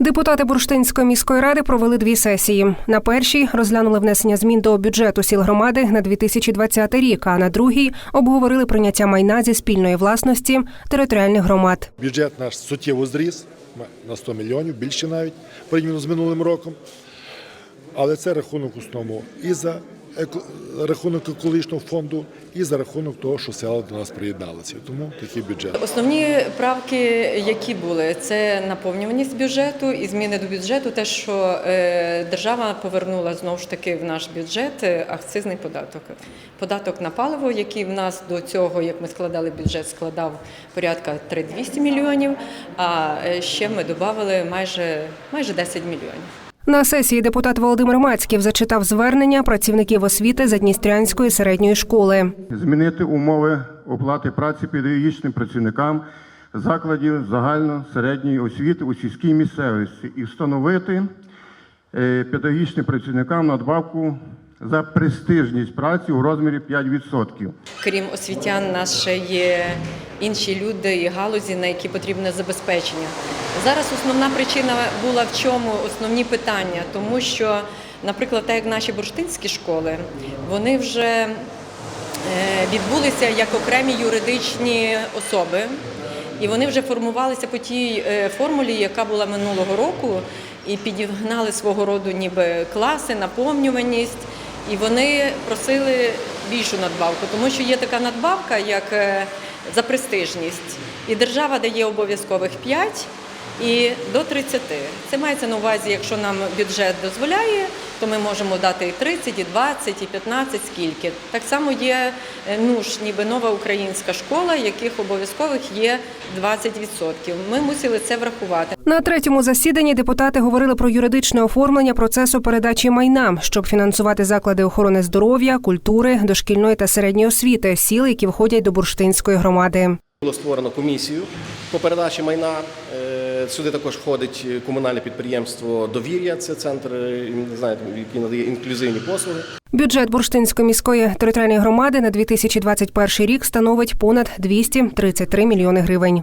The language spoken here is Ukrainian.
Депутати Бурштинської міської ради провели дві сесії. На першій розглянули внесення змін до бюджету сіл громади на 2020 рік, а на другій обговорили прийняття майна зі спільної власності територіальних громад. Бюджет наш суттєво зріс на 100 мільйонів, більше навіть порівняно з минулим роком. Але це рахунок основному і за рахунок екологічного фонду, і за рахунок того, що села до нас приєдналися. Тому такий бюджет. Основні правки, які були, це наповнюваність бюджету і зміни до бюджету, те, що е, держава повернула знову ж таки в наш бюджет е, акцизний податок. Податок на паливо, який в нас до цього, як ми складали бюджет, складав порядка 3200 мільйонів. А е, ще ми додали майже, майже 10 мільйонів. На сесії депутат Володимир Мацьків зачитав звернення працівників освіти Задністрянської середньої школи. змінити умови оплати праці педагогічним працівникам закладів загально-середньої освіти у сільській місцевості і встановити е, педагогічним працівникам надбавку за престижність праці у розмірі 5%. Крім освітян, у є інші люди і галузі, на які потрібне забезпечення. Зараз основна причина була в чому основні питання, тому що, наприклад, так як наші бурштинські школи, вони вже е, відбулися як окремі юридичні особи, і вони вже формувалися по тій е, формулі, яка була минулого року, і підігнали свого роду ніби класи, наповнюваність. І вони просили більшу надбавку, тому що є така надбавка, як е, за престижність. І держава дає обов'язкових 5 і до 30. Це мається на увазі, якщо нам бюджет дозволяє, то ми можемо дати і 30, і 20, і 15, скільки. Так само є е, ну ніби нова українська школа, яких обов'язкових є 20%. Ми мусили це врахувати. На третьому засіданні депутати говорили про юридичне оформлення процесу передачі майна, щоб фінансувати заклади охорони здоров'я, культури, дошкільної та середньої освіти, сіл, які входять до бурштинської громади. Було створено комісію по передачі майна. Е, Сюди також входить комунальне підприємство Довір'я, це центр, е, не знаю, який надає інклюзивні послуги. Бюджет Бурштинської міської територіальної громади на 2021 рік становить понад 233 мільйони гривень.